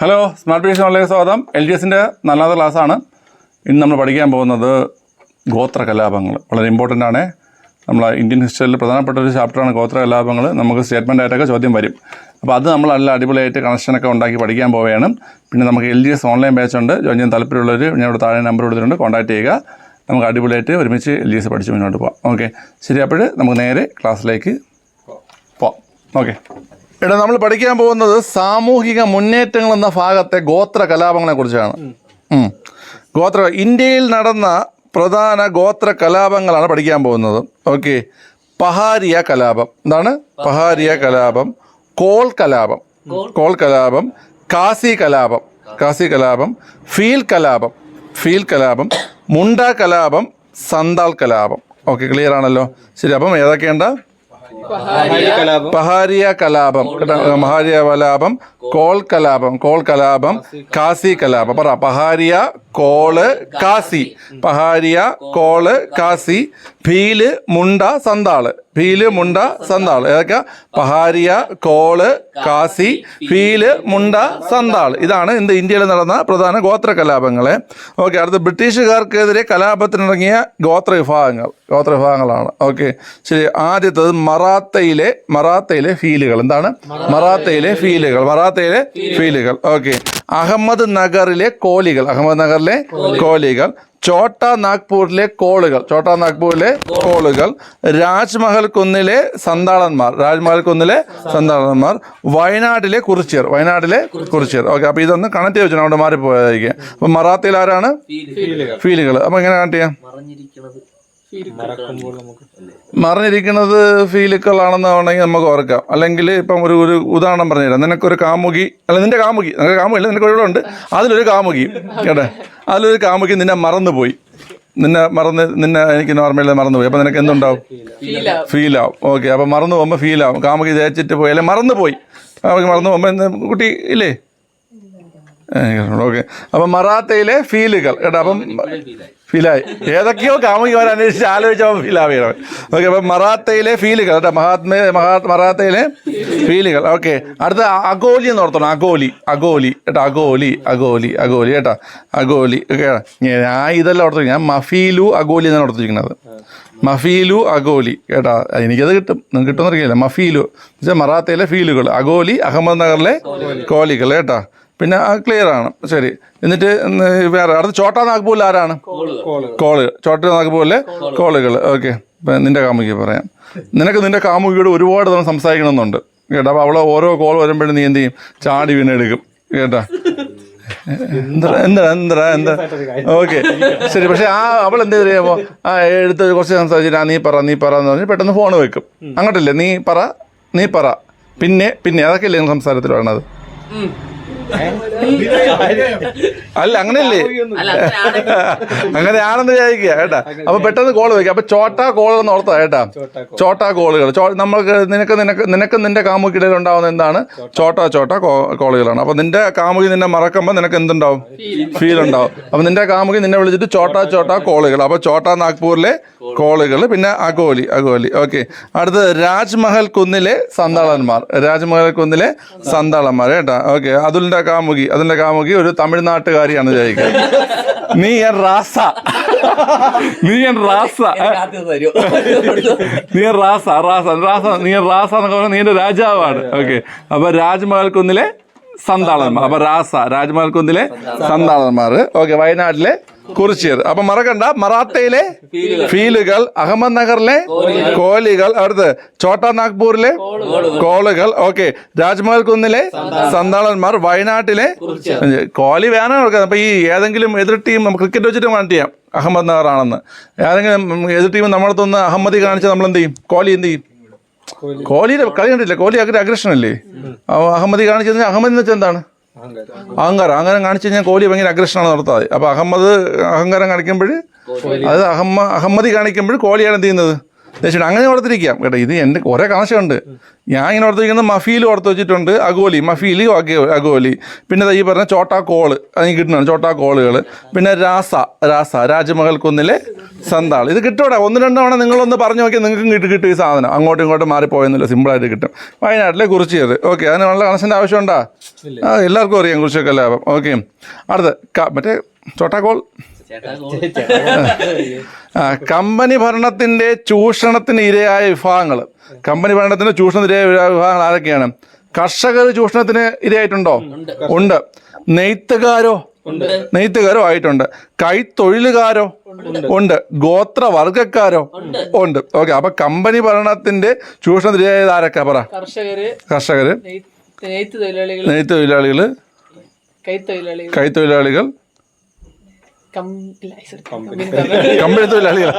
Hello smart peace online സ്വാഗതം. L D എസിന്റെ നാലാമത്തെ ക്ലാസ്സാണ് ഇന്ന് നമ്മൾ പഠിക്കാൻ പോകുന്നത് ഗോത്ര കലാപങ്ങൾ. വളരെ ഇമ്പോർട്ടന്റ് ആണ്. നമ്മൾ ഇന്ത്യൻ ഹിസ്റ്ററിയിൽ പ്രധാനപ്പെട്ട ഒരു ചാപ്റ്ററാണ് ഗോത്ര കലാപങ്ങൾ. നമുക്ക് സ്റ്റേറ്റ്മെന്റ് ആയിട്ടൊക്കെ ചോദ്യം വരും. അപ്പോൾ അത് നമ്മൾ നല്ല അടിപൊളിയായിട്ട് കണക്ഷനൊക്കെ ഉണ്ടാക്കി പഠിക്കാൻ പോവുകയാണ്. പിന്നെ നമുക്ക് L D S online batch ഉണ്ട്. ജോയിൻ ചെയ്യാൻ താല്പര്യമുള്ളവർ ഞാൻ ഇവിടെ താഴെ നമ്പർ കൊടുത്തിട്ടുണ്ട്. കോൺടാക്ട് ചെയ്യുക. നമുക്ക് അടിപൊളിയായിട്ട് ഒരുമിച്ച് എൽ ഡി എസ് പഠിച്ച് മുന്നോട്ട് പോകാം ഓക്കെ ശരി അപ്പോൾ നമുക്ക് നേരെ ക്ലാസ്സിലേക്ക് പോവാം. ഓക്കെ എടാ നമ്മൾ പഠിക്കാൻ പോകുന്നത് സാമൂഹിക മുന്നേറ്റങ്ങൾ എന്ന ഭാഗത്തെ ഗോത്ര കലാപങ്ങളെ കുറിച്ചാണ്. ഗോത്ര ഇന്ത്യയിൽ നടന്ന പ്രധാന ഗോത്ര കലാപങ്ങളാണ് പഠിക്കാൻ പോകുന്നത്. ഓക്കെ. പഹാരിയ കലാപം. എന്താണ്? പഹാരിയ കലാപം. കോൾ കലാപം. കോൾ? കലാപം. കാസി കലാപം. കാസി കലാപം. ഫീൽ കലാപം. ഫീൽ കലാപം. മുണ്ട കലാപം. സന്താൾ കലാപം. ഓക്കെ ക്ലിയർ ആണല്ലോ. ശരി അപ്പം ഏതൊക്കെയുണ്ട്? പഹാരിയ കലാപം. മഹാരിയ കലാപം. കോൾ കലാപം. കോൾ കലാപം കാസി കലാപം. പറ പഹാരിയ കോൾ കാസി. പഹാരിയ കോൾ കാസി. ഭീൽ മുണ്ട സന്താൾ. ഭീൽ മുണ്ട സന്താൾ. ഏതൊക്കെ പഹാരിയ കോൾ കാസി ഭീൽ മുണ്ട സന്താൾ. ഇതാണ് ഇന്ന് ഇന്ത്യയിൽ നടന്ന പ്രധാന ഗോത്ര കലാപങ്ങളെ. ഓക്കെ അടുത്ത ബ്രിട്ടീഷുകാർക്കെതിരെ കലാപത്തിനിറങ്ങിയ ഗോത്ര വിഭാഗങ്ങൾ. ഗോത്ര വിഭാഗങ്ങളാണ്. ഓക്കെ ശരി ആദ്യത്തത് മറാത്തയിലെ മറാത്തയിലെ ഫീലുകൾ. എന്താണ്? മറാത്തയിലെ ഫീലുകൾ. മറാത്തയിലെ ഫീലുകൾ. ഓക്കെ അഹമ്മദ് നഗറിലെ കോലികൾ അഹമ്മദ് നഗറിലെ കോലികൾ. ചോട്ട നാഗ്പൂരിലെ കോളുകൾ ചോട്ട നാഗ്പൂരിലെ കോളുകൾ. രാജ്മഹൽ കുന്നിലെ സന്താളന്മാർ രാജ്മഹൽ കുന്നിലെ സന്താളന്മാർ. വയനാട്ടിലെ കുറിച്ചിയർ വയനാട്ടിലെ കുറിച്ചിയർ. ഓക്കെ അപ്പോൾ ഇതൊന്ന് കണക്ട് ചെയ്ത് വെച്ചാൽ അവിടെ മാറിപ്പോയതായിരിക്കും അപ്പം മറാത്തിയിൽ ആരാണ്? ഫീലുകൾ അപ്പോൾ എങ്ങനെ കണക്ട് ചെയ്യാം? മറിഞ്ഞിരിക്കുന്നത് ഫീലുക്കളാണെന്ന് വേണമെങ്കിൽ നമുക്ക് ഓർക്കാം. അല്ലെങ്കിൽ ഇപ്പം ഒരു ഒരു ഉദാഹരണം പറഞ്ഞുതരാം. നിനക്കൊരു കാമുകി അല്ല നിന്റെ കാമുകി. നിനക്ക് കാമുകി അല്ല നിനക്ക് ഉണ്ട്. അതിലൊരു കാമുകി. കേട്ടെ? അതിലൊരു കാമുകി നിന്നെ മറന്നുപോയി. നിന്നെ മറന്ന് നിന്നെ എനിക്ക് നോർമലി മറന്നുപോയി. അപ്പം നിനക്ക് എന്തുണ്ടാവും? ഫീലാവും ഓക്കെ അപ്പം മറന്നു പോകുമ്പോൾ ഫീലാവും കാമുകി തേച്ചിട്ട് പോയി. അല്ലെങ്കിൽ മറന്നുപോയി. കാമുകി മറന്നു പോകുമ്പോൾ കുട്ടി ഇല്ലേ? ഓക്കെ. അപ്പം മറാത്തയിലെ ഫീലുകൾ. കേട്ടോ അപ്പം ഫീലായി. ഏതൊക്കെയോ കാമുകിമാർ അന്വേഷിച്ച് ആലോചിച്ചപ്പോൾ ഫീലാവുകയാണ്. ഓക്കെ അപ്പം മറാത്തയിലെ ഫീലുകൾ. കേട്ടോ മഹാത്മ മഹാ മറാത്തയിലെ ഫീലുകൾ. ഓക്കെ. അടുത്ത അഗോലി എന്ന് ഓർത്തണം. അഗോലി അഗോലി. കേട്ടോ അഗോലി അഗോലി അഗോലി. കേട്ടോ അഗോലി. ഓക്കെ. ഞാൻ ഇതെല്ലാം ഓർത്തിരിക്കും ഞാൻ മഫീലു അഗോലി എന്നാണ് ഓർത്തിരിക്കുന്നത്. മഫീലു അഗോലി. കേട്ടാ എനിക്കത് കിട്ടും. നിങ്ങൾക്ക് കിട്ടുമെന്ന് അറിയില്ല. മഫീലു. വെച്ചാൽ മറാത്തയിലെ ഫീലുകൾ. അഗോലി അഹമ്മദ് നഗറിലെ കോലികൾ. കേട്ടാ പിന്നെ ക്ലിയർ ആണ്. ശരി. എന്നിട്ട് വേറെ അടുത്ത ചോട്ടാ നാഗ്പൂരിൽ ആരാണ്? കോളുകൾ. ചോട്ടാ നാഗ്പൂരിലെ കോളുകൾ. ഓക്കെ. നിന്റെ കാമുകി പറയാം. നിനക്ക് നിന്റെ കാമുകിയോട് ഒരുപാട് തവണ സംസാരിക്കണമെന്നുണ്ട്. കേട്ടോ? അപ്പോൾ അവളെ ഓരോ കോൾ വരുമ്പോഴും നീ എന്ത് ചെയ്യും? ചാടി വീണെടുക്കും കേട്ടോ? എന്താ എന്താ എന്താ എന്താ ഓക്കെ. ശരി. പക്ഷെ ആ അവൾ എന്ത് ചെയ്യുമോ ആ എടുത്ത് കുറച്ച് സംസാരിച്ചിട്ട് ആ നീ പറ നീ പറ എന്ന് പറഞ്ഞ് പെട്ടെന്ന് ഫോൺ വെക്കും. അങ്ങോട്ടല്ലേ? നീ പറ നീ പറ. പിന്നെ പിന്നെ അതൊക്കെയല്ലേ അല്ലേ സംസാരത്തിൽ വേണത് അല്ല അങ്ങനെയല്ലേ? അങ്ങനെയാണെന്ന് വിചാരിക്കുക കേട്ടാ. അപ്പൊ പെട്ടെന്ന് കോൾ വെക്കുക അപ്പൊ ചോട്ടാ കോൾ എന്ന് ഓർത്താ കേട്ടാ. ചോട്ടാ കോളുകൾ നമ്മൾക്ക് നിനക്ക് നിനക്ക് നിനക്ക് നിന്റെ കാമുകിടയിൽ ഉണ്ടാവുന്ന എന്താണ്? ചോട്ടാ. ചോട്ടാ കോളുകളാണ് അപ്പൊ നിന്റെ കാമുകി നിന്നെ മറക്കുമ്പോൾ നിനക്ക് എന്തുണ്ടാവും? ഫീൽ ഉണ്ടാവും. അപ്പൊ നിന്റെ കാമുകി നിന്നെ വിളിച്ചിട്ട് ചോട്ടാ ചോട്ടാ കോളുകൾ അപ്പൊ ചോട്ടാ നാഗ്പൂരിലെ കോളുകൾ പിന്നെ അഗോലി അഗോലി. ഓക്കെ അടുത്തത് രാജ്മഹൽ കുന്നിലെ സന്താളന്മാർ. രാജ്മഹൽ കുന്നിലെ സന്താളന്മാർ. കേട്ടാ. ഓക്കെ അതുലിന്റെ കാമുകി അതിന്റെ കാമുകി ഒരു തമിഴ്നാട്ടുകാരിയാണ് വിചാരിക്കുക നീ എൻ റാസ. നീ എൻ റാസ. നീ എൻ റാസ റാസ. റാസ നീ എൻ റാസ എന്നൊക്കെ പറഞ്ഞാൽ നീ എന്റെ രാജാവാണ്. ഓക്കെ. അപ്പൊ രാജ്മഹൽ കുന്നിലെ സന്താളന്മാർ. അപ്പൊ റാസ രാജ്മഹൽ കുന്നിലെ സന്താളന്മാർ. ഓക്കെ വയനാട്ടിലെ കുറിച്ചിയർ അപ്പൊ മറക്കണ്ട മറാത്തയിലെ ഫീലുകൾ. അഹമ്മദ് നഗറിലെ കോലികൾ. അടുത്ത് ചോട്ടാ നാഗ്പൂരിലെ കോളുകൾ. ഓക്കെ. രാജ്മഹൽ കുന്നിലെ സന്താളന്മാർ. വയനാട്ടിലെ കോലി വേണം അപ്പൊ ഈ ഏതെങ്കിലും എതിർ ടീം നമുക്ക് ക്രിക്കറ്റ് വെച്ചിട്ട് കണക്ട് ചെയ്യാം. അഹമ്മദ് നഗർ ആണെന്ന് ഏതെങ്കിലും എതിർ ടീം നമ്മളടുത്തൊന്ന് അഹമ്മദി കാണിച്ചാൽ നമ്മൾ എന്ത് ചെയ്യും? കോലി എന്ത് ചെയ്യും? കോഹ്ലിയുടെ കളി കണ്ടില്ല കോഹ്ലി അഗ്ര അഗ്രഷൻ അല്ലേ അഹമ്മദി കാണിച്ചത് അഹമ്മദ് എന്ന് വെച്ചാൽ എന്താണ്? അഹങ്കാരം. അഹങ്കാരം. കാണിച്ചു കഴിഞ്ഞാൽ കോഹ്ലി ഭയങ്കര അഗ്രഷനാണ് നടത്താതെ. അപ്പൊ അഹമ്മദ് അഹങ്കാരം കാണിക്കുമ്പോൾ അത് അഹമ്മ അഹമ്മദി കാണിക്കുമ്പോൾ കോഹ്ലിയാണ് എന്ത് ചെയ്യുന്നത്? ദക്ഷിണ അങ്ങനെ ഓർത്തിരിക്കാം കേട്ടോ. ഇത് എന്റെ കുറേ കണക്ഷൻ ഞാൻ ഇങ്ങനെ ഓർത്തിരിക്കുന്നത് മഫീൽ ഓർത്ത് വെച്ചിട്ടുണ്ട് അഗോലി മഫീൽ അഗോ- അഗോലി പിന്നെ ഈ പറഞ്ഞ ചോട്ടാ കോൾ അതിന് കിട്ടുന്നതാണ് ചോട്ടാ കോളുകൾ പിന്നെ രാസ രാസ രാജമഹൽ കുന്നിലെ സന്താൾ ഇത് കിട്ടൂടെ. ഒന്ന് രണ്ട് തവണ നിങ്ങളൊന്ന് പറഞ്ഞു നോക്കിയാൽ നിങ്ങൾക്കും കിട്ടും കിട്ടും ഈ സാധനം. അങ്ങോട്ടും ഇങ്ങോട്ടും മാറിപ്പോയെന്നില്ല സിമ്പിളായിട്ട് കിട്ടും. വയനാട്ടിലെ കുറിച്ചിയത് ഓക്കെ അതിന് നല്ല കണക്ഷന്റെ ആവശ്യമുണ്ടാ? ആ എല്ലാവർക്കും അറിയാം കുറിച്ചൊക്കെ ലാഭം. ഓക്കെ. അടുത്ത് മറ്റേ ചോട്ടാക്കോൾ ആ കമ്പനി ഭരണത്തിന്റെ ചൂഷണത്തിന് ഇരയായ വിഭാഗങ്ങൾ കമ്പനി ഭരണത്തിന്റെ ചൂഷണത്തിന് ഇരയായ വിഭാഗങ്ങൾ ആരൊക്കെയാണ്? കർഷകർ ചൂഷണത്തിന് ഇരയായിട്ടുണ്ടോ? ഉണ്ട്. നെയ്ത്തുകാരോ? നെയ്ത്തുകാരോ ആയിട്ടുണ്ട്. കൈത്തൊഴിലുകാരോ? ഉണ്ട്. ഗോത്രവർഗക്കാരോ? ഉണ്ട്. ഓക്കെ അപ്പൊ കമ്പനി ഭരണത്തിന്റെ ചൂഷണത്തിന് ഇരയായത് ആരൊക്കെ പറ? കർഷകര് നെയ്ത്ത് തൊഴിലാളികൾ കൈത്തൊഴിലാളികൾ കൈത്തൊഴിലാളികൾ കം ഇല്ല, sorry, കമ്പനി. തൊഴിലാളികൾ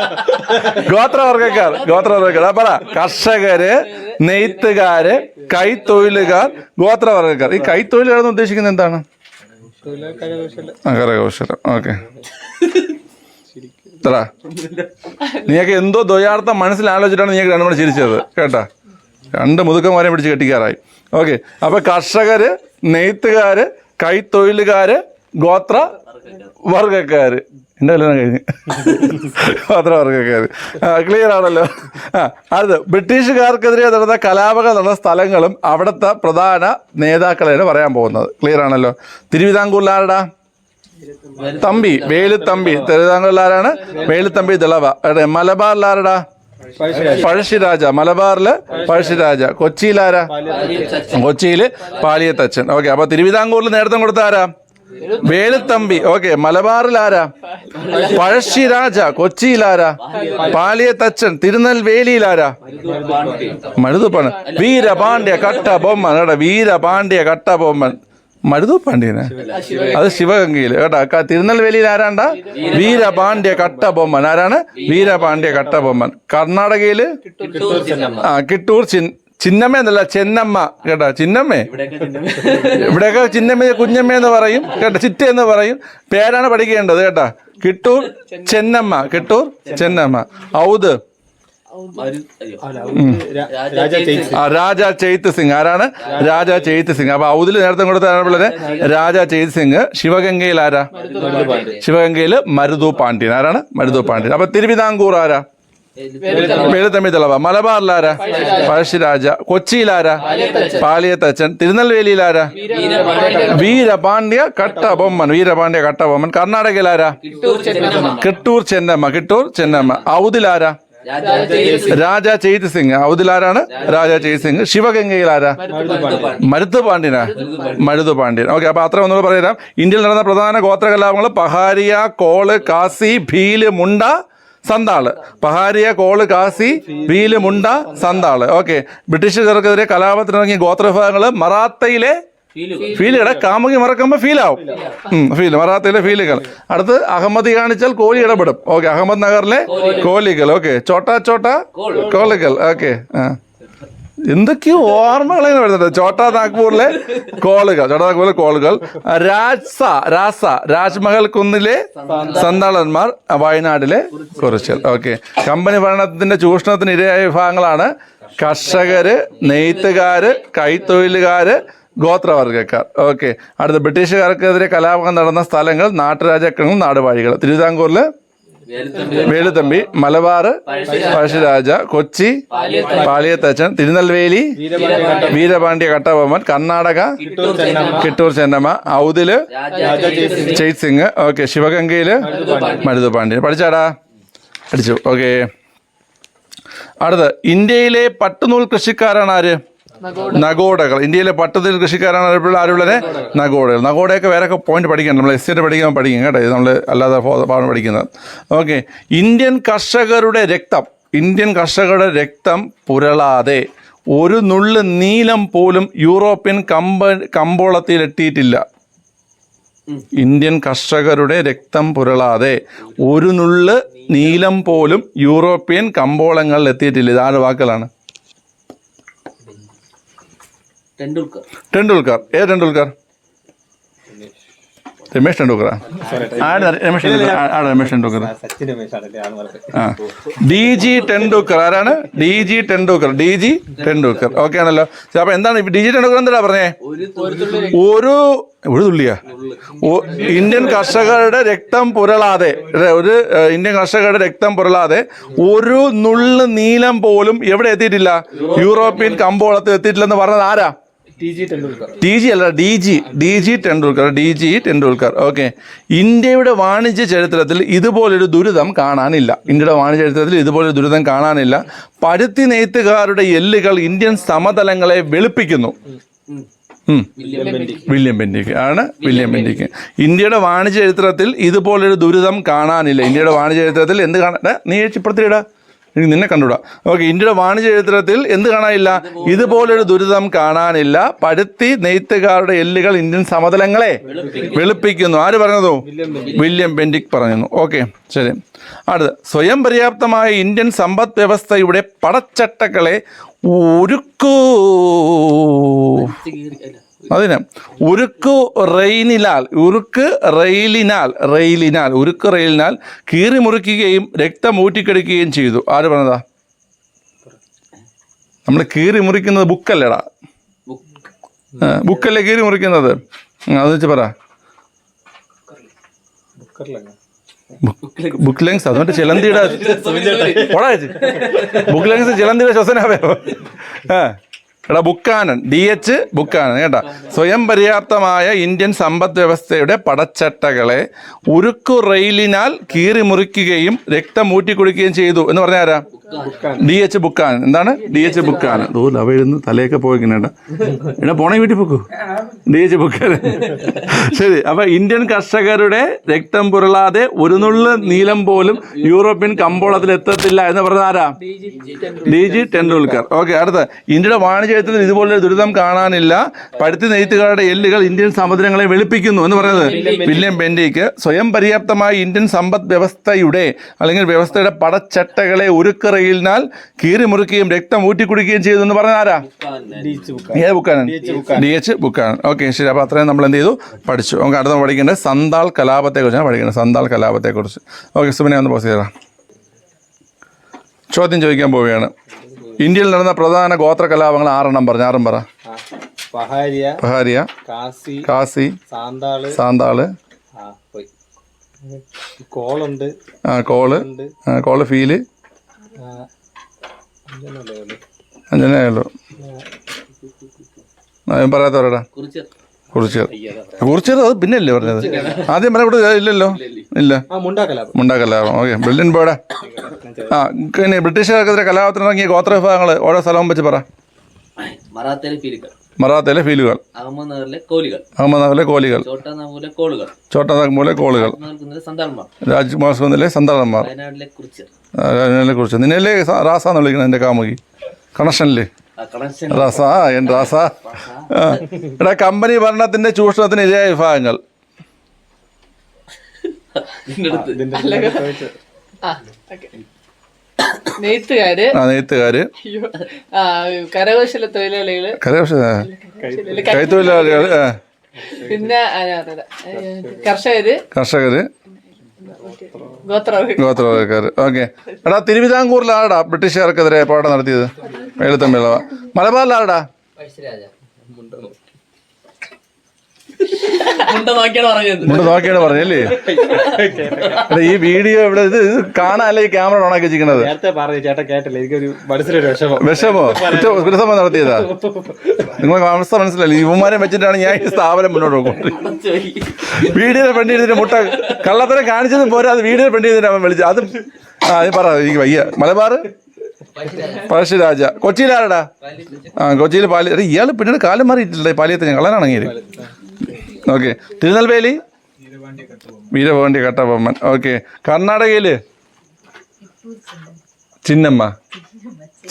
ഗോത്രവർഗക്കാർ ഗോത്രവർഗക്കാർ ആ പറ. കർഷകര് നെയ്ത്തുകാര് കൈത്തൊഴിലുകാർ ഗോത്രവർഗക്കാർ ഈ കൈത്തൊഴിലുകാർ എന്ന് ഉദ്ദേശിക്കുന്നത് എന്താണ്? ആ കരകൗശലം. ഓക്കെ. നീയൊക്കെ എന്തോ ദ്വയാർത്ഥം മനസ്സിലാലോചിച്ചിട്ടാണ് നീയൊക്കെ രണ്ടും കൂടെ ചിരിച്ചത്. കേട്ടാ? രണ്ട് മുതുക്കന്മാരെ പിടിച്ച് കെട്ടിക്കാറായി. ഓക്കെ. അപ്പൊ കർഷകര് നെയ്ത്തുകാര് കൈത്തൊഴിലുകാര് ഗോത്ര വർഗക്കാര് എന്റെ കല്യാണം കഴിഞ്ഞ്. മാത്രം വർഗക്കാര് ക്ലിയർ ആണല്ലോ. ആ അത് ബ്രിട്ടീഷുകാർക്കെതിരെ നടന്ന കലാപങ്ങൾ നടന്ന സ്ഥലങ്ങളും അവിടുത്തെ പ്രധാന നേതാക്കളെയാണ് പറയാൻ പോകുന്നത്. ക്ലിയർ ആണല്ലോ. തിരുവിതാംകൂറിലാരടാ തമ്പി. വേലുത്തമ്പി തിരുവിതാംകൂറിലാരാണ് വേലുത്തമ്പി ദളവ. മലബാറിലാരടാ പഴശ്ശിരാജ മലബാറിൽ പഴശ്ശിരാജ കൊച്ചിയിലാരാ കൊച്ചിയിൽ പാലിയത്തച്ഛൻ. ഓക്കെ അപ്പൊ തിരുവിതാംകൂറിൽ നേരത്തെ കൊടുത്ത ആരാ? വേലുത്തമ്പി. ഓക്കെ മലബാറിൽ ആരാ? പഴശ്ശിരാജ കൊച്ചിയിലാരാ പാലിയത്തച്ഛൻ തിരുനെൽവേലിയിലാരാ മരുതുപ്പാണ്. വീരപാണ്ഡ്യ കട്ട ബൊമ്മൻ കേട്ടോ വീരപാണ്ഡ്യ കട്ട ബൊമ്മൻ മരുതുപ്പാണ്ഡ്യനെ? അത് ശിവഗംഗയിൽ. കേട്ടോ തിരുനെൽവേലിയിൽ ആരാണ്ട? വീരപാണ്ഡ്യ കട്ട ബൊമ്മൻ ആരാണ്? വീരപാണ്ഡ്യ കട്ട ബൊമ്മൻ കർണാടകയിൽ ആ കിട്ടൂർ ചിൻ ചിന്നമ്മ എന്നല്ല ചെന്നമ്മ കേട്ടോ ചിന്നമ്മേ. ഇവിടെയൊക്കെ ചിന്നമ്മ. കുഞ്ഞമ്മ എന്ന് പറയും കേട്ടോ ചിറ്റ എന്ന് പറയും. പേരാണ് പഠിക്കേണ്ടത് കേട്ടോ. കിട്ടൂർ ചെന്നമ്മ കിട്ടൂർ ചെന്നമ്മ. ഔദ്. രാജാ ചെയ്ത് സിംഗ്. ആരാണ്? രാജാ ചെയ്ത് സിംഗ്. അപ്പൊ ഔദിൽ നേരത്തെ കൊടുത്ത പിള്ളേര് രാജാ ചെയ്ത് സിംഗ്. ശിവഗംഗയിൽ ആരാ? ശിവഗംഗയിൽ മരുതു പാണ്ഡ്യൻ. ആരാണ്? മരുതു പാണ്ഡ്യൻ. അപ്പൊ തിരുവിതാംകൂർ ആരാ? തിളവ മലബാറിലാരാ? പഴശ്ശിരാജ. കൊച്ചിയിലാരാ? പാലിയത്തച്ഛൻ തിരുനെൽവേലിയിലാരാ? വീരപാണ്ഡ്യ കട്ടബൊമ്മൻ. വീരപാണ്ഡ്യ കട്ടബൊമ്മൻ. കർണാടകയിലാരാ? കിട്ടൂർ ചെന്നമ്മ. കിട്ടൂർ ചെന്നമ്മ. ഔദിലാരാ? രാജ ചെയ്ത് സിംഗ്. ഔദിലാരാണ്? രാജ ചെയ്ത് സിംഗ്. ശിവഗംഗയിലാരാ? മരുത് പാണ്ഡ്യനാ മരുത് പാണ്ഡ്യൻ ഓക്കെ അപ്പൊ അത്ര ഒന്നുകൂടെ പറയാം. ഇന്ത്യയിൽ നടന്ന പ്രധാന ഗോത്രകലാപങ്ങൾ പഹാരിയ കോൾ കാസി ഭീൽ മുണ്ട സന്താൾ. പഹാരിയ കോൾ കാസി വീൽ മുണ്ട സന്താൾ. ഓക്കെ. ബ്രിട്ടീഷുകാർക്കെതിരെ കലാപത്തിനിറങ്ങിയ ഗോത്രവിഭാഗങ്ങൾ മറാത്തയിലെ ഫീലുകളെ കാമുകി മറക്കുമ്പോൾ ഫീലാവും. ഫീൽ മറാത്തയിലെ ഫീലുകൾ. അടുത്ത് അഹമ്മദി കാണിച്ചാൽ കോലി ഇടപെടും. ഓക്കെ. അഹമ്മദ് നഗറിലെ കോലികൾ. ഓക്കെ. ചോട്ടാ ചോട്ടാ കോളികൾ. ഓക്കെ. ആ. എന്തൊക്കെയോ ഓർമ്മകൾ ഇങ്ങനെ വരുന്നുണ്ട്. ചോട്ടാ നാഗ്പൂരിലെ കോളുകൾ ചോട്ടാ നാഗ്പൂരിലെ കോളുകൾ. രാജ്സ രാസ രാജ്മഹൽ കുന്നിലെ സന്താളന്മാർ വയനാടിലെ കുറിച്ചൽ. ഓക്കെ. കമ്പനി ഭരണത്തിന്റെ ചൂഷണത്തിന് ഇരയായ വിഭാഗങ്ങളാണ് കർഷകര് നെയ്ത്തുകാര് കൈത്തൊഴിലുകാര് ഗോത്രവർഗക്കാർ ഓക്കെ. അടുത്ത ബ്രിട്ടീഷുകാർക്കെതിരെ കലാപം നടന്ന സ്ഥലങ്ങൾ നാട്ടുരാജാക്കങ്ങൾ നാടുവാഴികൾ. തിരുവിതാംകൂറിൽ വേലുത്തമ്പി മലബാർ പഴശ്ശിരാജ. കൊച്ചി പാളിയത്തച്ഛൻ തിരുനെൽവേലി വീരപാണ്ഡ്യ. കട്ടബൊമ്മൻ കർണാടക കിട്ടൂർ ചെന്നമ്മ. ഔദിൽ ചെയ്ത് സിംഗ്. ഓക്കെ ശിവഗംഗയിൽ മരുതു പാണ്ഡ്യൻ പഠിച്ചാടാ? പഠിച്ചു ഓക്കെ. അടുത്ത് ഇന്ത്യയിലെ പട്ടുനൂൽ കൃഷിക്കാരാണ് ആര്? നഗോഡകൾ. ഇന്ത്യയിലെ പട്ടത്തിൽ കൃഷിക്കാരാണ് അറിയപ്പെടുന്ന ആരുള്ളത് നഗോഡകൾ. നഗോഡയൊക്കെ വേറെ ഒക്കെ പോയിന്റ് പഠിക്കണം. നമ്മൾ എസ് പഠിക്കാൻ പഠിക്കും കേട്ടോ. ഇത് നമ്മൾ അല്ലാതെ പാഠം പഠിക്കുന്നത്. ഓക്കെ ഇന്ത്യൻ കർഷകരുടെ രക്തം. ഇന്ത്യൻ കർഷകരുടെ രക്തം പുരളാതെ ഒരു നുള്ള് നീലം പോലും യൂറോപ്യൻ കമ്പ കമ്പോളത്തിൽ എത്തിയിട്ടില്ല. ഇന്ത്യൻ കർഷകരുടെ രക്തം പുരളാതെ ഒരു നുള്ള് നീലം പോലും യൂറോപ്യൻ കമ്പോളങ്ങളിൽ എത്തിയിട്ടില്ല. ഇതാരുടെ വാക്കുകളാണ്? ടെണ്ടുൽക്കർ. ഏ Tendulkar? Ramesh Tendulkar Ramesh Tendulkar? Ramesh Tendulkar? D G Tendulkar. ആരാണ്? D G Tendulkar. D G Tendulkar. Okay ആണല്ലോ. അപ്പൊ എന്താണ് ഡി ജി ടെണ്ടുൽക്കർ എന്താ പറഞ്ഞേ? ഒരു ഒരു തുള്ളിയാ. ഇന്ത്യൻ കർഷകരുടെ രക്തം പുരളാതെ ഒരു ഇന്ത്യൻ കർഷകരുടെ രക്തം പുരളാതെ ഒരു നുള്ളു നീലം പോലും എവിടെ എത്തിയിട്ടില്ല? യൂറോപ്യൻ കമ്പോളത്തിൽ എത്തിയിട്ടില്ലെന്ന് പറഞ്ഞത് ആരാ? ടി ജി അല്ല D G D G Tendulkar D G Tendulkar. Okay. ഇന്ത്യയുടെ വാണിജ്യ ചരിത്രത്തിൽ ഇതുപോലൊരു ദുരിതം കാണാനില്ല. ഇന്ത്യയുടെ വാണിജ്യ ചരിത്രത്തിൽ ഇതുപോലൊരു ദുരിതം കാണാനില്ല. പരുത്തി നെയ്ത്തുകാരുടെ എല്ലുകൾ ഇന്ത്യൻ സമതലങ്ങളെ വെളുപ്പിക്കുന്നു. വില്യം ബെൻഡിക്ക് ആണ്. വില്യം ബെൻഡിക്ക് ഇന്ത്യയുടെ വാണിജ്യ ചരിത്രത്തിൽ ഇതുപോലൊരു ദുരിതം കാണാനില്ല. ഇന്ത്യയുടെ വാണിജ്യ ചരിത്രത്തിൽ എന്ത് കാണാൻ നീ ചിത്രത്തിലിടാ എനിക്ക് നിന്നെ കണ്ടുവിടാം ഓക്കെ ഇന്ത്യയുടെ വാണിജ്യ ചരിത്രത്തിൽ എന്ത് കാണാനില്ല? ഇതുപോലൊരു ദുരിതം കാണാനില്ല. പരുത്തി നെയ്ത്തുകാരുടെ എല്ലുകൾ ഇന്ത്യൻ സമതലങ്ങളെ വെളുപ്പിക്കുന്നു. ആര് പറഞ്ഞതോ? വില്യം ബെൻഡിക് പറഞ്ഞു ഓക്കെ ശരി. അടുത്ത്. സ്വയം പര്യാപ്തമായ ഇന്ത്യൻ സമ്പദ് വ്യവസ്ഥയുടെ പടച്ചട്ടകളെ ഉരുക്കൂ. അതിന് ഉരുക്ക് റെയിനിനാൽ ഉരുക്ക് റെയിലിനാൽ റെയിലിനാൽ ഉരുക്ക് റെയിലിനാൽ കീറി മുറിക്കുകയും രക്തം ഊറ്റിക്കെടുക്കുകയും ചെയ്തു. ആര് പറഞ്ഞതാ? നമ്മൾ കീറി മുറിക്കുന്നത് ബുക്കല്ലേടാ. ബുക്കല്ലേ കീറി മുറിക്കുന്നത്? അത് വെച്ച് പറ. ബുക്ക് ലെങ്സ് അതുകൊണ്ട് ചിലന്തിയുടെ. ബുക്ക് ലെങ്സ് ചിലന്തിയുടെ ശ്വസനാവയോ ആ. എടാ ബുക്കാനൻ ഡി എച്ച് ബുക്കാനൻ കേട്ടാ. സ്വയം പര്യാപ്തമായ ഇന്ത്യൻ സമ്പദ് വ്യവസ്ഥയുടെ പടച്ചട്ടകളെ ഉരുക്കു റെയിലിനാൽ കീറി മുറിക്കുകയും രക്തം ഊറ്റിക്കുടിക്കുകയും ചെയ്തു. എന്ന് പറഞ്ഞ ആരാ? D H Buchanan. എന്താണ്? D H Buchanan. ഓ ലവ ഇരുന്ന് തലയൊക്കെ പോയിക്കണേടാ. എടാ പോണേ വീട്ടിൽ പോക്കൂ? D H Buchanan. ശരി അപ്പൊ ഇന്ത്യൻ കർഷകരുടെ രക്തം പുരളാതെ ഒരു നുള്ളു നീലം പോലും യൂറോപ്യൻ കമ്പോളത്തിൽ എത്തത്തില്ല എന്ന് പറഞ്ഞ ആരാ? ഡി ജി ടെണ്ടുൽക്കർ ഓക്കെ അടുത്ത. ഇന്ത്യയുടെ വാണിജ്യത്തിൽ ഇതുപോലൊരു ദുരിതം കാണാനില്ല. പഴുത്തി നെയ്ത്തുകാരുടെ എല്ലുകൾ ഇന്ത്യൻ സമുദ്രങ്ങളെ വെളുപ്പിക്കുന്നു എന്ന് പറയുന്നത്. വില്യം ബെൻഡിക്ക് സ്വയം പര്യാപ്തമായ ഇന്ത്യൻ സമ്പദ് വ്യവസ്ഥയുടെ അല്ലെങ്കിൽ വ്യവസ്ഥയുടെ പടച്ചട്ടകളെ ഉരുക്കറയിലിനാൽ കീറി മുറിക്കുകയും രക്തം ഊറ്റിക്കുടിക്കുകയും ചെയ്തു എന്ന് പറഞ്ഞ ആരാ? ഏത് ബുക്കാണ്? ഡി എച്ച് ബുക്കാണ്. ഓക്കെ ശരി അപ്പോൾ അത്രയും നമ്മൾ എന്ത് ചെയ്തു? പഠിച്ചു. നമുക്ക് അടുത്ത പഠിക്കേണ്ടത് സന്താൾ കലാപത്തെക്കുറിച്ചാണ് പഠിക്കേണ്ടത്. സന്താൾ കലാപത്തെക്കുറിച്ച്. ഓക്കെ സുബിനെ ഒന്ന് പോസ് ചെയ്താ ചോദ്യം ചോദിക്കാൻ പോവുകയാണ്. ഇന്ത്യയിൽ നടന്ന പ്രധാന ഗോത്ര കലാപങ്ങൾ ആറെണ്ണം പറഞ്ഞു. ആറും പറ. പഹാരിയ കാസി കാസി സാന്താൾ. സാന്താൾ. ആ പോയി. കോളുണ്ട്. ആ, കോൾ. Call feel. ഞാൻ പറയാത്തവരടാ കുറിച്ച്. കുറിച്ചർ കുറിച്ചർ അത് പിന്നല്ലേ പറഞ്ഞത്? ആദ്യം പറഞ്ഞ ഇവിടെ ഇല്ലല്ലോ? ഇല്ല മുണ്ടാക്കലാപം മുണ്ടാ കലാപം ഓക്കെ ബ്രില്യൻ ബോർഡാ ആ പിന്നെ ബ്രിട്ടീഷുകാർക്കെതിരെ കലാപത്തിന് ഇറങ്ങിയ ഗോത്ര വിഭാഗങ്ങൾ ഓരോ സ്ഥലവും വെച്ച് പറ. മറാത്തയിലെ ഫീലുകൾ അഹമ്മദ്നഗറിലെ കോലികൾ. ചോട്ടാനാഗ്മൂലെ കോളുകൾ. രാജ്മാസ്കുന്നിലെ സന്താളന്മാർ കുറിച്ച് നിന്നല്ലേ റാസാന്ന് വിളിക്കുന്നത് എന്റെ കാമുകി? കണക്ഷനില്ലേ റാസ എൻ റാസ. ആ. എടാ കമ്പനി ഭരണത്തിന്റെ ചൂഷണത്തിന് ഇരയായ വിഭാഗങ്ങൾ നെയ്ത്തുകാര്. നെയ്ത്തുകാര്. കരകൗശല തൊഴിലാളികൾ. കരകൗശല കൈത്തൊഴിലാളികൾ. ആ, പിന്നെ കർഷകര്. കർഷകര്. ഗോത്ര ഗോത്രവർഗക്കാർ ഓക്കെ. എടാ തിരുവിതാംകൂറിലാടാ ബ്രിട്ടീഷുകാർക്കെതിരെ പോരാട്ടം നടത്തിയത്. എഴുത്തമ്മിളവ മലബാറിലാടാ മുണ്ട നോക്കിയാണ് പറഞ്ഞത്. മുണ്ട് നോക്കിയാണ് പറഞ്ഞല്ലേ ഈ വീഡിയോ ഇവിടെ ഇത് ഇത് ഈ ക്യാമറ ഓണാക്കി വെച്ചിരിക്കുന്നത്? നേരത്തെ പറഞ്ഞു ചേട്ടാ കേട്ടില്ല? എനിക്കൊരു മനസ്സിലൊരു വിഷമം. വിഷമോ? കുറ്റ കുറ്റസമ്മ നടത്തിയതാ? നിങ്ങൾക്ക് അവസ്ഥ മനസ്സിലല്ലേ ഇവന്മാരെ വെച്ചിട്ടാണ് ഞാൻ ഈ സ്ഥാപനം മുന്നോട്ട് പോകുന്നത്. വീഡിയോ പെണ്ണി ചെയ്തിട്ട് മുട്ട കള്ളത്തരം കാണിച്ചത് പോരാ അത് വീഡിയോ പെണ്ണി ചെയ്തിട്ട് അവൻ വിളിച്ചു അതും ആ അത് പറ എനിക്ക് വയ്യ. മലബാർ പഴശ്ശിരാജ കൊച്ചിയിലാരടാ ആ കൊച്ചിയിൽ പാലി എടാ, ഇയാൾ പിന്നീട് കാലം മാറിയിട്ടില്ലേ പാലിയത്തെ ഞാൻ കള്ളനാണെങ്കിൽ ഓക്കെ. തിരുനെൽവേലി? വീരഭവന്റെ കട്ടബൊമ്മൻ. ഓക്കെ. കർണാടകയിൽ? ചിന്നമ്മ.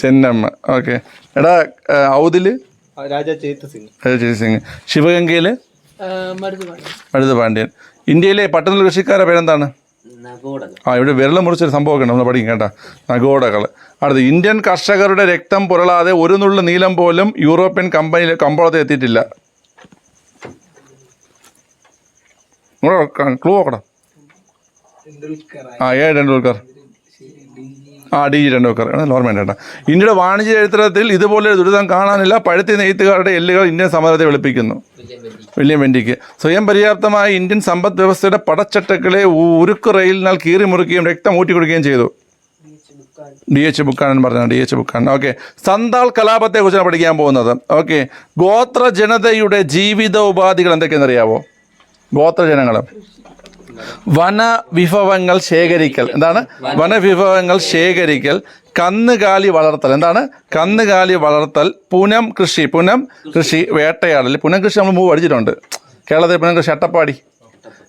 ചെന്നമ്മ. ഓക്കെ. എടാ ഔദിൽ? രാജാ ചേത്ത് സിംഗ്. സിംഗ്. ശിവഗംഗയിൽ? മരുത് പാണ്ഡ്യൻ ഇന്ത്യയിലെ പട്ടണ കൃഷിക്കാരുടെ പേരെന്താണ്? ആ ഇവിടെ വിരളം മുറിച്ചൊരു സംഭവമൊക്കെ ഉണ്ട്. നമ്മൾ പഠിക്കും കേട്ടോ. നഗോഡകൾ അടുത്ത് ഇന്ത്യൻ കർഷകരുടെ രക്തം പുരളാതെ ഒരു നുള്ളു നീലം പോലും യൂറോപ്യൻ കമ്പനിയിൽ കമ്പോളത്തിൽ എത്തിയിട്ടില്ല. ക്ലൂ നോക്കണം ആ ഏ ടെണ്ടുൽക്കർ. ആ ഡി ജി ടെണ്ടുൽക്കർ ഓർമ്മയുണ്ട് കേട്ടോ. ഇന്ത്യയുടെ വാണിജ്യ ചരിത്രത്തിൽ ഇതുപോലെ ദുരിതം കാണാനില്ല. പഴുത്തി നെയ്ത്തുകാരുടെ എല്ലുകൾ ഇന്ത്യൻ സമരത്തെ വെളുപ്പിക്കുന്നു. വില്യം വെൻഡിക്ക് സ്വയം പര്യാപ്തമായ ഇന്ത്യൻ സമ്പദ് വ്യവസ്ഥയുടെ പടച്ചട്ടകളെ ഉരുക്ക് റെയിലിനാൽ കീറി മുറിക്കുകയും രക്തം ഊറ്റിക്കൊടുക്കുകയും ചെയ്തു. ഡി എച്ച് ബുക്കാൻ പറഞ്ഞ D H Buchan okay. Santhal കലാപത്തെ കുറിച്ചാണ് പഠിക്കാൻ പോകുന്നത്. ഓക്കെ. ഗോത്ര ജനതയുടെ ജീവിത ഉപാധികൾ എന്തൊക്കെയെന്നറിയാവോ? അറിയാവോ ഗോത്ര ജനങ്ങൾ വനവിഭവങ്ങൾ ശേഖരിക്കൽ. എന്താണ്? വനവിഭവങ്ങൾ ശേഖരിക്കൽ കന്നുകാലി വളർത്തൽ. എന്താണ്? കന്നുകാലി വളർത്തൽ പുനം കൃഷി പുനം കൃഷി വേട്ടയാടൽ. പുനം കൃഷി നമ്മൾ മൂവ് പഠിച്ചിട്ടുണ്ട് കേരളത്തിൽ പുനം കൃഷി അട്ടപ്പാടി.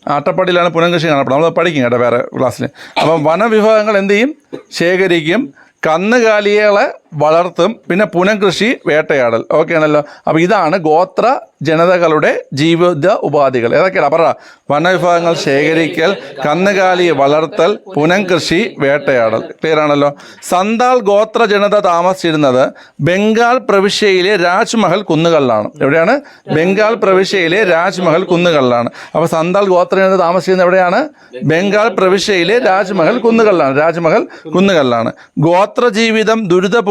അട്ടപ്പാടിയിലാണ് പുനം കൃഷി കാണപ്പെടുന്നത് നമ്മൾ പഠിക്കും കേട്ടോ വേറെ ക്ലാസ്സിൽ അപ്പം വനവിഭവങ്ങൾ എന്ത് ചെയ്യും? ശേഖരിക്കും. കന്നുകാലികളെ വളർത്തും പിന്നെ പുനഃകൃഷി വേട്ടയാടൽ. ഓക്കെ ആണല്ലോ. അപ്പോൾ ഇതാണ് ഗോത്ര ജനതകളുടെ ജീവിത ഉപാധികൾ. ഏതൊക്കെയാണ്? പറ വനവിഭവങ്ങൾ ശേഖരിക്കൽ കന്നുകാലി വളർത്തൽ പുനംകൃഷി വേട്ടയാടൽ. ക്ലിയർ ആണല്ലോ. സന്താൾ ഗോത്ര ജനത താമസിച്ചിരുന്നത് ബംഗാൾ പ്രവിശ്യയിലെ രാജ്മഹൽ കുന്നുകളിലാണ് എവിടെയാണ്? ബംഗാൾ പ്രവിശ്യയിലെ രാജ്മഹൽ കുന്നുകളിലാണ് അപ്പോൾ സന്താൾ ഗോത്ര ജനത താമസിക്കുന്നത് എവിടെയാണ്? ബംഗാൾ പ്രവിശ്യയിലെ രാജ്മഹൽ കുന്നുകളിലാണ് രാജ്മഹൽ കുന്നുകളിലാണ് ഗോത്ര ജീവിതം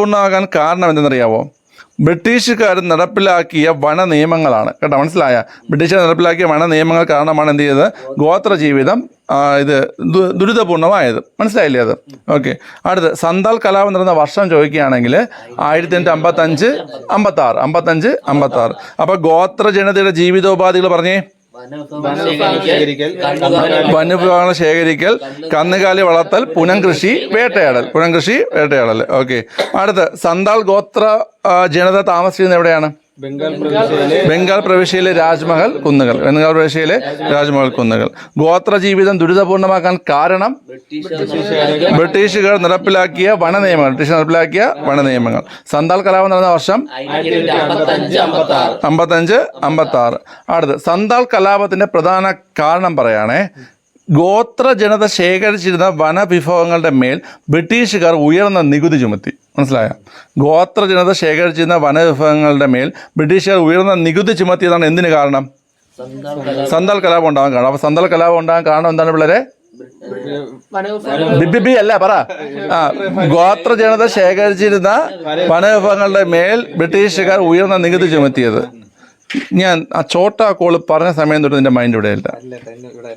ദുരിതപൂർണമാകാൻ കാരണം എന്തെന്നറിയാവോ? ബ്രിട്ടീഷുകാർ നടപ്പിലാക്കിയ വന നിയമങ്ങളാണ്. കേട്ടോ മനസ്സിലായ? ബ്രിട്ടീഷുകാർ നടപ്പിലാക്കിയ വന നിയമങ്ങൾ കാരണമാണ് എന്ത് ചെയ്തത്? ഗോത്ര ജീവിതം ഇത് ദുരിതപൂർണമായത്. മനസ്സിലായില്ലേ അത്? ഓക്കെ. അടുത്ത് സന്താൽ കലാപം നടന്ന വർഷം ചോദിക്കുകയാണെങ്കിൽ ആയിരത്തി എണ്ണൂറ്റി അമ്പത്തഞ്ച് അമ്പത്തി ആറ് അമ്പത്തഞ്ച് അമ്പത്തി ആറ് അപ്പോൾ ഗോത്ര ജനതയുടെ ജീവിതോപാധികൾ പറഞ്ഞേ? വന്യവിഭവങ്ങൾ ശേഖരിക്കൽ കന്നുകാലി വളർത്തൽ പുനംകൃഷി വേട്ടയാടൽ. പുനംകൃഷി വേട്ടയാടൽ. ഓക്കെ. അടുത്ത സന്താൾ ഗോത്ര ജനത താമസിക്കുന്നത് എവിടെയാണ്? ബംഗാൾ പ്രവിശ്യയിലെ രാജ്മഹൽ കുന്നുകൾ. ബംഗാൾ പ്രവിശ്യയിലെ രാജ്മഹൽ കുന്നുകൾ. ഗോത്ര ജീവിതം ദുരിതപൂർണമാക്കാൻ കാരണം ബ്രിട്ടീഷുകാർ നടപ്പിലാക്കിയ വന നിയമങ്ങൾ ബ്രിട്ടീഷ് നടപ്പിലാക്കിയ വന നിയമങ്ങൾ സന്താൾ കലാപം നടന്ന വർഷം അമ്പത്തഞ്ച് അമ്പത്തി ആറ് അമ്പത്തഞ്ച് അമ്പത്തി ആറ് അടുത്ത് സന്താൾ കലാപത്തിന്റെ പ്രധാന കാരണം പറയുകയാണേ ഗോത്ര ജനത ശേഖരിച്ചിരുന്ന വനവിഭവങ്ങളുടെ മേൽ ബ്രിട്ടീഷുകാർ ഉയർന്ന നികുതി ചുമത്തി. മനസ്സിലായ? ഗോത്ര ജനത ശേഖരിച്ചിരുന്ന വനവിഭവങ്ങളുടെ മേൽ ബ്രിട്ടീഷുകാർ ഉയർന്ന നികുതി ചുമത്തിയതാണ് എന്തിന് കാരണം? സന്താൾ കലാപം ഉണ്ടാകാൻ കാരണം. അപ്പോൾ സന്താൽ കലാപം ഉണ്ടാകാൻ കാരണം എന്താണ് പിള്ളേരെ? വനവിഭവം ബി ബി ബി അല്ല പറ. ഗോത്ര ജനത ശേഖരിച്ചിരുന്ന വനവിഭവങ്ങളുടെ മേൽ ബ്രിട്ടീഷുകാർ ഉയർന്ന നികുതി ചുമത്തിയത്. ഞാൻ ആ ചോട്ടാ കോൾ പറഞ്ഞ സമയം തൊട്ട് നിന്റെ മൈൻഡ് ഇവിടെ ഇല്ല. അല്ല തന്നെ ഇവിടെ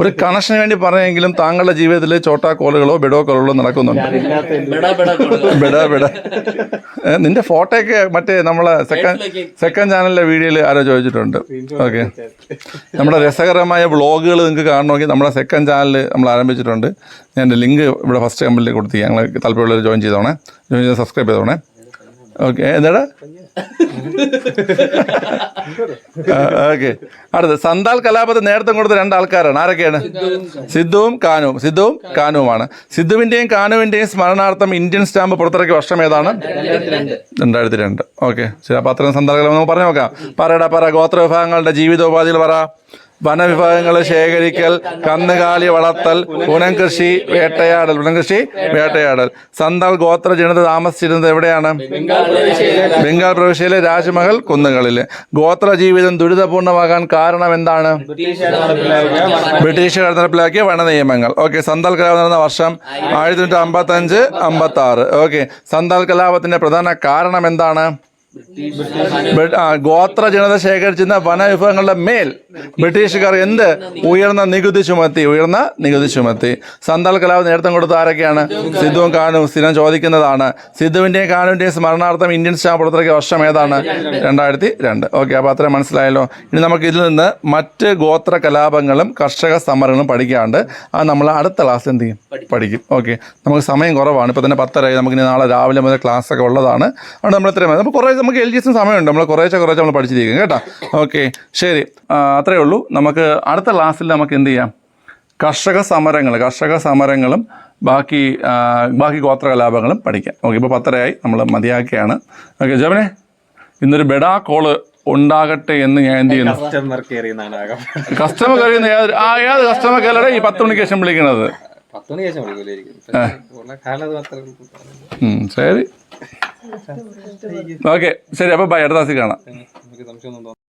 ഒരു കണക്ഷന് വേണ്ടി പറഞ്ഞെങ്കിലും താങ്കളുടെ ജീവിതത്തിൽ ചോട്ടാ കോളുകളോ ബെഡോ കോളുകളോ നടക്കുന്നുണ്ട്. ബെഡ ബെഡ നിന്റെ ഫോട്ടോയൊക്കെ മറ്റേ നമ്മളെ സെക്കൻഡ് സെക്കൻഡ് ചാനലിലെ വീഡിയോയിൽ ആരോ ചോദിച്ചിട്ടുണ്ട്. ഓക്കെ നമ്മുടെ രസകരമായ വ്ളോഗുകൾ നിങ്ങൾക്ക് കാണണമെങ്കിൽ നമ്മുടെ സെക്കൻഡ് ചാനൽ നമ്മൾ ആരംഭിച്ചിട്ടുണ്ട്. ഞാൻ ലിങ്ക് ഇവിടെ ഫസ്റ്റ് കമ്പനിയിൽ കൊടുത്തി ഞങ്ങൾ താല്പര്യമുള്ളവർ ജോയിൻ ചെയ്തോണേ. ജോയിൻ ചെയ്ത് സബ്സ്ക്രൈബ് ചെയ്തോണേ. ഓക്കെ എന്താടാ? ഓക്കെ അടുത്ത സന്താൽ കലാപത്തെ നേരത്തെ കൊടുത്ത രണ്ട് ആൾക്കാരാണ് ആരൊക്കെയാണ്? സിദ്ധുവും കാനുവും. സിദ്ധുവും കാനുവുമാണ്. സിദ്ധുവിന്റെയും കാനുവിന്റെയും സ്മരണാർത്ഥം ഇന്ത്യൻ സ്റ്റാമ്പ് പുറത്തിറക്കിയ വർഷം ഏതാണ്? രണ്ടായിരത്തി രണ്ട്. ഓക്കെ ശരി അപ്പൊ അത്രയും സന്താൽ കലാപം നമുക്ക് പറഞ്ഞു നോക്കാം. പറയടാ പറ ഗോത്ര വിഭാഗങ്ങളുടെ ജീവിതോപാധികൾ പറ. വനവിഭവങ്ങൾ ശേഖരിക്കൽ കന്നുകാലി വളർത്തൽ പുനംകൃഷി വേട്ടയാടൽ. പുനംകൃഷി വേട്ടയാടൽ. സന്താൾ ഗോത്ര ജനത താമസിച്ചിരുന്നത് എവിടെയാണ്? ബംഗാൾ പ്രവിശ്യയിലെ രാജ്മഹൽ കുന്നുകളിൽ ഗോത്ര ജീവിതം ദുരിതപൂർണമാകാൻ കാരണം എന്താണ്? ബ്രിട്ടീഷുകാർ നടപ്പിലാക്കിയ വന- നിയമങ്ങൾ ഓക്കെ സന്താൽ കലാപം നടന്ന വർഷം ആയിരത്തി തൊണ്ണൂറ്റി അമ്പത്തി അഞ്ച് അമ്പത്തി ആറ് ഓക്കെ സന്താൽ കലാപത്തിന്റെ പ്രധാന കാരണം എന്താണ്? ഗോത്ര ജനത ശേഖരിച്ചിരുന്ന വനവിഭവങ്ങളുടെ മേൽ ബ്രിട്ടീഷുകാർ എന്ത് ഉയർന്ന നികുതി ചുമത്തി ഉയർന്ന നികുതി ചുമത്തി. സന്താൽ കലാപം നേരത്തെ കൊടുത്ത ആരൊക്കെയാണ്? സിദ്ധുവും കാനും സ്ഥിരം ചോദിക്കുന്നതാണ്. സിദ്ധുവിന്റെയും കാനുവിന്റെയും സ്മരണാർത്ഥം ഇന്ത്യൻ സ്റ്റാമ്പ് പുറത്തിറക്കിയ വർഷം ഏതാണ്? രണ്ടായിരത്തി രണ്ട് ഓക്കെ അപ്പോൾ അത്രയും മനസ്സിലായല്ലോ. ഇനി നമുക്ക് ഇതിൽ നിന്ന് മറ്റ് ഗോത്ര കലാപങ്ങളും കർഷക സമരങ്ങളും പഠിക്കാണ്ട് അത് നമ്മൾ അടുത്ത ക്ലാസ് എന്ത് ചെയ്യും? പഠിക്കും. ഓക്കെ നമുക്ക് സമയം കുറവാണ്. ഇപ്പോൾ തന്നെ പത്തരയായി. നമുക്ക് ഇനി നാളെ രാവിലെ മുതൽ ക്ലാസ് ഒക്കെ ഉള്ളതാണ്. അതുകൊണ്ട് നമ്മൾ ഇത്രയും. നമുക്ക് കുറേ നമുക്ക് എൽ ജി എസും സമയമുണ്ട്. നമ്മൾ കുറേശ്ശെ കുറേശ്ശെ നമ്മൾ പഠിച്ചിരിക്കും. കേട്ടോ? ഓക്കെ ശരി. അത്രേ അത്രയേ ഉള്ളൂ. നമുക്ക് അടുത്ത ക്ലാസ്സിൽ നമുക്ക് എന്ത് ചെയ്യാം? കർഷക സമരങ്ങൾ കർഷക സമരങ്ങളും ബാക്കി ബാക്കി ഗോത്ര കലാപങ്ങളും പഠിക്കാം. ഓക്കെ ഇപ്പോൾ പത്തരയായി. നമ്മൾ മതിയാക്കിയാണ്. ഓക്കെ ജോബിനെ ഇന്നൊരു ബെഡാ കോൾ ഉണ്ടാകട്ടെ എന്ന് ഞാൻ എന്ത് ചെയ്യുന്നു? കസ്റ്റമർ കസ്റ്റമർ കഴിയുന്ന ഏത് ആ ഏത് കസ്റ്റമർ കെയറുടെ ഈ പത്ത് മണിക്ക് ശേഷം വിളിക്കണത് ശരി. ഓക്കെ ശരി അപ്പോൾ ബൈ അടുത്ത ക്ലാസ്സിൽ കാണാം.